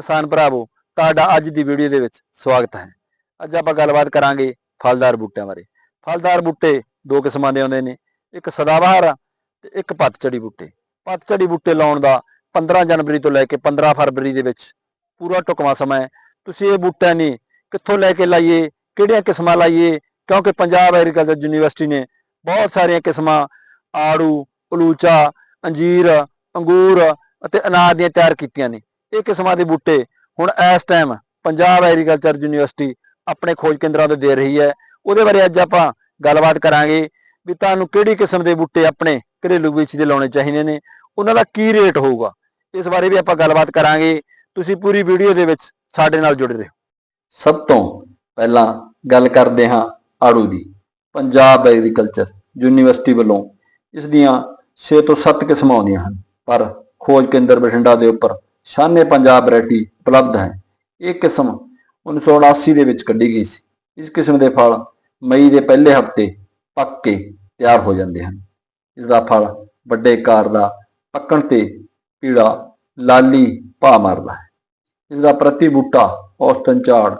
ਕਿਸਾਨ ਭਰਾਵੋ, ਤੁਹਾਡਾ ਅੱਜ ਦੀ ਵੀਡੀਓ ਦੇ ਵਿੱਚ ਸਵਾਗਤ ਹੈ। ਅੱਜ ਆਪਾਂ ਗੱਲਬਾਤ ਕਰਾਂਗੇ ਫਲਦਾਰ ਬੂਟਿਆਂ ਬਾਰੇ। ਫਲਦਾਰ ਬੂਟੇ ਦੋ ਕਿਸਮਾਂ ਦੇ ਆਉਂਦੇ ਨੇ, ਇੱਕ ਸਦਾਬਹਾਰ ਤੇ ਇੱਕ ਪੱਤਝੜੀ ਬੂਟੇ। ਪੱਤਝੜੀ ਬੂਟੇ ਲਾਉਣ ਦਾ 15 ਜਨਵਰੀ ਤੋਂ ਲੈ ਕੇ 15 ਫਰਵਰੀ ਦੇ ਵਿੱਚ ਪੂਰਾ ਟੁਕਮਾ ਸਮਾਂ ਹੈ। ਤੁਸੀਂ ਇਹ ਬੂਟਿਆਂ ਨੇ ਕਿੱਥੋਂ ਲੈ ਕੇ ਲਾਈਏ, ਕਿਹੜੀਆਂ ਕਿਸਮਾਂ ਲਾਈਏ? ਕਿਉਂਕਿ ਪੰਜਾਬ ਐਗਰੀਕਲਚਰ ਯੂਨੀਵਰਸਿਟੀ ਨੇ ਬਹੁਤ ਸਾਰੀਆਂ ਕਿਸਮਾਂ, ਆੜੂ ਉਲੂਚਾ ਅੰਜੀਰ, ਅੰਗੂਰ ਅਤੇ ਅਨਾਜ ਦੀਆਂ ਤਿਆਰ ਕੀਤੀਆਂ ਨੇ। ਇਹ ਕਿਸਮਾਂ ਦੇ ਬੂਟੇ ਹੁਣ ਇਸ ਟਾਈਮ ਪੰਜਾਬ ਐਗਰੀਕਲਚਰ ਯੂਨੀਵਰਸਿਟੀ ਆਪਣੇ ਖੋਜ ਕੇਂਦਰਾਂ ਤੋਂ ਦੇ ਰਹੀ ਹੈ। ਉਹਦੇ ਬਾਰੇ ਅੱਜ ਆਪਾਂ ਗੱਲਬਾਤ ਕਰਾਂਗੇ ਵੀ ਤੁਹਾਨੂੰ ਕਿਹੜੀ ਕਿਸਮ ਦੇ ਬੂਟੇ ਆਪਣੇ ਘਰੇਲੂ ਵਿੱਚ ਦੇ ਲਾਉਣੇ ਚਾਹੀਦੇ ਨੇ, ਉਹਨਾਂ ਦਾ ਕੀ ਰੇਟ ਹੋਊਗਾ। ਇਸ ਬਾਰੇ ਵੀ ਆਪਾਂ ਗੱਲਬਾਤ ਕਰਾਂਗੇ। ਤੁਸੀਂ ਪੂਰੀ ਵੀਡੀਓ ਦੇ ਵਿੱਚ ਸਾਡੇ ਨਾਲ ਜੁੜੇ ਰਹੋ। ਸਭ ਤੋਂ ਪਹਿਲਾਂ ਗੱਲ ਕਰਦੇ ਹਾਂ ਆੜੂ ਦੀ। ਪੰਜਾਬ ਐਗਰੀਕਲਚਰ ਯੂਨੀਵਰਸਿਟੀ ਵੱਲੋਂ ਇਸ ਦੀਆਂ 6 ਤੋਂ 7 ਕਿਸਮਾਂ ਆਉਂਦੀਆਂ ਹਨ, ਪਰ ਖੋਜ ਕੇਂਦਰ ਬਠਿੰਡਾ ਦੇ ਉੱਪਰ ਸ਼ਾਨੇ ਪੰਜਾਬ ਵੈਰਾਈਟੀ ਉਪਲਬਧ ਹੈ। ਇਹ ਕਿਸਮ 1979 ਦੇ ਵਿੱਚ ਕੱਢੀ ਗਈ ਸੀ। ਇਸ ਕਿਸਮ ਦੇ ਫਲ ਮਈ ਦੇ ਪਹਿਲੇ ਹਫ਼ਤੇ ਪੱਕ ਕੇ ਤਿਆਰ ਹੋ ਜਾਂਦੇ ਹਨ। ਇਸ ਦਾ ਫਲ ਵੱਡੇ ਆਕਾਰ ਦਾ ਪੱਕਣ ਤੇ ਪੀੜਾ ਲਾਲੀ ਭਾ ਮਾਰਦਾ ਹੈ। ਇਸ ਦਾ ਪ੍ਰਤੀ ਬੂਟਾ ਔਸਤਨ ਝਾੜ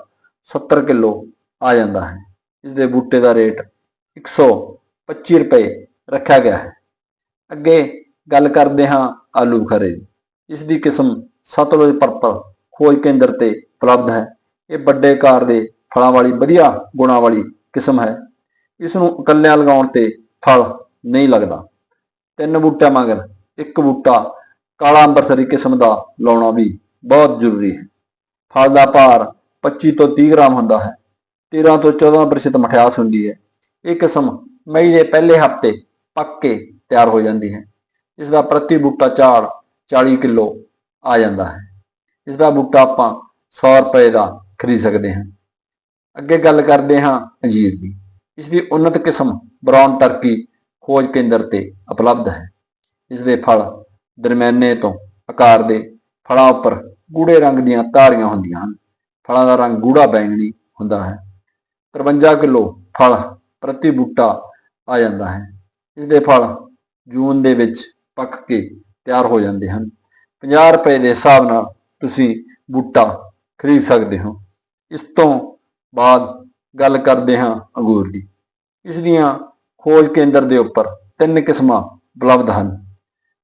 70 ਕਿਲੋ ਆ ਜਾਂਦਾ ਹੈ। ਇਸ ਦੇ ਬੂਟੇ ਦਾ ਰੇਟ 125 ਰੁਪਏ ਰੱਖਿਆ ਗਿਆ ਹੈ। ਅੱਗੇ ਗੱਲ ਕਰਦੇ ਹਾਂ ਆਲੂ ਬੁਖਾਰੇ ਦੀ। ਇਸ ਦੀ ਕਿਸਮ ਸਤਲੁਜ ਪਰਪਲ ਖੋਜ ਕੇਂਦਰ ਤੇ ਉਪਲਬਧ ਹੈ। ਇਹ ਵੱਡੇ ਕਾਰ ਦੇ ਫਲਾਂ ਵਾਲੀ ਵਧੀਆ ਗੁਣਾਂ ਵਾਲੀ ਕਿਸਮ ਹੈ। ਇਸ ਨੂੰ ਇਕੱਲਿਆਂ ਲਗਾਉਣ ਤੇ ਫਲ ਨਹੀਂ ਲੱਗਦਾ। ਤਿੰਨ ਬੂਟਿਆਂ ਮਗਰ ਇੱਕ ਬੂਟਾ ਕਾਲਾ ਅੰਬਰਸਰੀ ਕਿਸਮ ਦਾ ਲਾਉਣਾ ਵੀ ਬਹੁਤ ਜ਼ਰੂਰੀ ਹੈ। ਫਲ ਦਾ ਭਾਰ 25 ਤੋਂ 30 ਗ੍ਰਾਮ ਹੁੰਦਾ ਹੈ। 13 ਤੋਂ 14% ਮਠਿਆਸ ਹੁੰਦੀ ਹੈ। ਇਹ ਕਿਸਮ ਮਈ ਦੇ ਪਹਿਲੇ ਹਫ਼ਤੇ ਪੱਕ ਕੇ ਤਿਆਰ ਹੋ ਜਾਂਦੀ ਹੈ। ਇਸ ਦਾ ਪ੍ਰਤੀ ਬੂਟਾ ਝਾੜ 40 ਕਿਲੋ ਆ ਜਾਂਦਾ ਹੈ। ਇਸ ਦਾ ਬੂਟਾ ਆਪਾਂ 100 ਰੁਪਏ ਦਾ ਖਰੀਦ ਸਕਦੇ ਹਾਂ। ਅੱਗੇ ਗੱਲ ਕਰਦੇ ਹਾਂ ਅੰਜੀਰ ਦੀ। ਇਸ ਦੀ ਉન્નਤ ਕਿਸਮ ਬ੍ਰਾਊਨ ਟਰਕੀ ਖੋਜ ਕੇਂਦਰ ਤੇ ਉਪਲਬਧ ਹੈ। ਇਸ ਦੇ ਫਲ ਦਰਮਿਆਨੇ ਤੋਂ ਆਕਾਰ ਦੇ ਫਲਾਂ ਉੱਪਰ ਗੂੜੇ ਰੰਗ ਦੀਆਂ ਧਾਰੀਆਂ ਹੁੰਦੀਆਂ ਹਨ। ਫਲਾਂ ਦਾ ਰੰਗ ਗੂੜਾ ਬੈਂਗਣੀ ਹੁੰਦਾ ਹੈ। 53 ਕਿਲੋ ਫਲ ਪ੍ਰਤੀ ਬੂਟਾ ਆ ਜਾਂਦਾ ਹੈ। ਇਸ ਦੇ ਫਲ ਜੂਨ ਦੇ ਵਿੱਚ ਪੱਕ ਕੇ ਤਿਆਰ ਹੋ ਜਾਂਦੇ ਹਨ। 50 ਰੁਪਏ ਦੇ ਹਿਸਾਬ ਨਾਲ ਤੁਸੀਂ ਬੂਟਾ ਖਰੀਦ ਸਕਦੇ ਹੋ। ਇਸ ਤੋਂ ਬਾਅਦ ਗੱਲ ਕਰਦੇ ਹਾਂ ਅੰਗੂਰ ਦੀ। ਇਸ ਦੀਆਂ ਖੋਜ ਕੇਂਦਰ ਦੇ ਉੱਪਰ ਤਿੰਨ ਕਿਸਮਾਂ ਉਪਲਬਧ ਹਨ।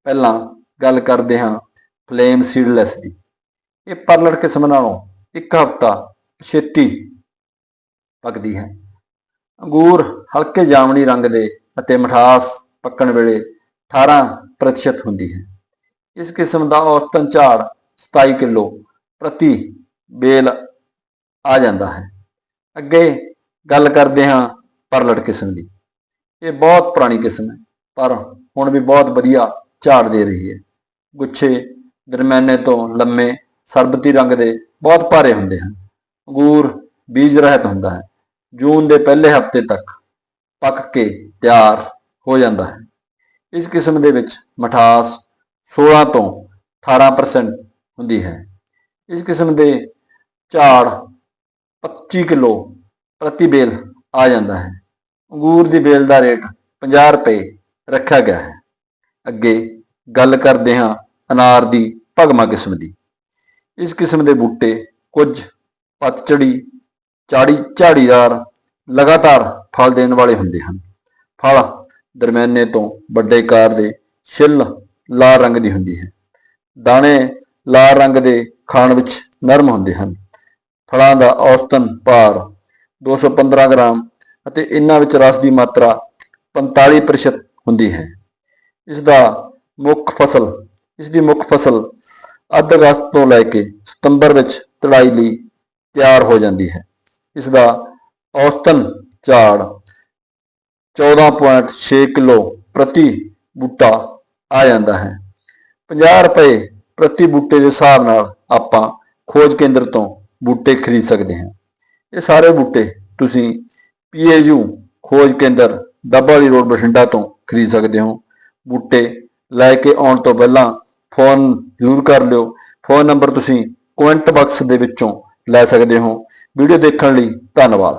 ਪਹਿਲਾਂ ਗੱਲ ਕਰਦੇ ਹਾਂ ਫਲੇਮ ਸੀਡਲੈਸ ਦੀ। ਇਹ ਪਰਲਟ ਕਿਸਮ ਨਾਲੋਂ ਇੱਕ ਹਫ਼ਤਾ ਛੇਤੀ ਪੱਕਦੀ ਹੈ। ਅੰਗੂਰ ਹਲਕੇ ਜਾਮਣੀ ਰੰਗ ਦੇ ਅਤੇ ਮਠਾਸ ਪੱਕਣ ਵੇਲੇ 18% ਹੁੰਦੀ ਹੈ। ਇਸ ਕਿਸਮ ਦਾ ਔਸਤਨ ਝਾੜ 27 ਕਿਲੋ ਪ੍ਰਤੀ ਬੇਲ ਆ ਜਾਂਦਾ ਹੈ। ਅੱਗੇ ਗੱਲ ਕਰਦੇ ਹਾਂ ਪਰਲਟ ਕਿਸਮ ਦੀ। ਇਹ ਬਹੁਤ ਪੁਰਾਣੀ ਕਿਸਮ ਹੈ, ਪਰ ਹੁਣ ਵੀ ਬਹੁਤ ਵਧੀਆ ਝਾੜ ਦੇ ਰਹੀ ਹੈ। ਗੁੱਛੇ ਦਰਮਿਆਨੇ ਤੋਂ ਲੰਮੇ ਸਰਬਤੀ ਰੰਗ ਦੇ ਬਹੁਤ ਭਾਰੇ ਹੁੰਦੇ ਹਨ। ਅੰਗੂਰ ਬੀਜ ਰਹਿਤ ਹੁੰਦਾ ਹੈ। ਜੂਨ ਦੇ ਪਹਿਲੇ ਹਫ਼ਤੇ ਤੱਕ ਪੱਕ ਕੇ ਤਿਆਰ ਹੋ ਜਾਂਦਾ ਹੈ। ਇਸ ਕਿਸਮ ਦੇ ਵਿੱਚ ਮਠਾਸ 16 ਤੋਂ 18% ਹੁੰਦੀ ਹੈ। ਇਸ ਕਿਸਮ ਦੇ ਝਾੜ 25 ਕਿਲੋ ਪ੍ਰਤੀ ਬੇਲ ਆ ਜਾਂਦਾ ਹੈ। ਅੰਗੂਰ ਦੀ ਬੇਲ ਦਾ ਰੇਟ 50 ਰੁਪਏ ਰੱਖਿਆ ਗਿਆ ਹੈ। ਅੱਗੇ ਗੱਲ ਕਰਦੇ ਹਾਂ ਅਨਾਰ ਦੀ ਭਗਮਾ ਕਿਸਮ ਦੀ। ਇਸ ਕਿਸਮ ਦੇ ਬੂਟੇ ਕੁਝ ਪਤਝੜੀ ਚਾੜੀ ਝਾੜੀਦਾਰ ਲਗਾਤਾਰ ਫਲ ਦੇਣ ਵਾਲੇ ਹੁੰਦੇ ਹਨ। ਫਲ ਦਰਮਿਆਨੇ ਤੋਂ ਵੱਡੇ ਕਾਰ ਦੇ ਛਿੱਲ ਲਾਲ ਰੰਗ ਦੀ ਹੁੰਦੀ ਹੈ। ਦਾਣੇ ਲਾਲ ਰੰਗ ਦੇ ਖਾਣ ਵਿੱਚ ਨਰਮ ਹੁੰਦੇ ਹਨ। ਫਲਾਂ ਦਾ ਔਸਤਨ ਭਾਰ 215 ਗ੍ਰਾਮ ਅਤੇ ਇਹਨਾਂ ਵਿੱਚ ਰਸ ਦੀ ਮਾਤਰਾ 45% ਹੁੰਦੀ ਹੈ। ਇਸ ਦਾ ਮੁੱਖ ਫਸਲ ਇਸ ਦੀ ਮੁੱਖ ਫਸਲ ਅੱਧ ਅਗਸਤ ਤੋਂ ਲੈ ਕੇ ਸਤੰਬਰ ਵਿੱਚ ਤੜਾਈ ਲਈ ਤਿਆਰ ਹੋ ਜਾਂਦੀ ਹੈ। ਇਸ ਦਾ ਔਸਤਨ ਝਾੜ 14.6 ਕਿਲੋ ਪ੍ਰਤੀ ਬੂਟਾ ਆ ਜਾਂਦਾ ਹੈ। 50 ਰੁਪਏ ਪ੍ਰਤੀ ਬੂਟੇ ਦੇ ਹਿਸਾਬ ਨਾਲ ਆਪਾਂ ਖੋਜ ਕੇਂਦਰ ਤੋਂ ਬੂਟੇ ਖਰੀਦ ਸਕਦੇ ਹਾਂ। ਇਹ ਸਾਰੇ ਬੂਟੇ ਤੁਸੀਂ ਪੀਏਯੂ ਖੋਜ ਕੇਂਦਰ ਡੱਬਾਲੀ ਰੋਡ ਬਠਿੰਡਾ ਤੋਂ ਖਰੀਦ ਸਕਦੇ ਹੋ। ਬੂਟੇ ਲੈ ਕੇ ਆਉਣ ਤੋਂ ਪਹਿਲਾਂ ਫੋਨ ਜ਼ਰੂਰ ਕਰ ਲਿਓ। ਫੋਨ ਨੰਬਰ ਤੁਸੀਂ ਕਮੈਂਟ ਬਾਕਸ ਦੇ ਵਿੱਚੋਂ ਲੈ ਸਕਦੇ ਹੋ। ਵੀਡੀਓ ਦੇਖਣ ਲਈ ਧੰਨਵਾਦ।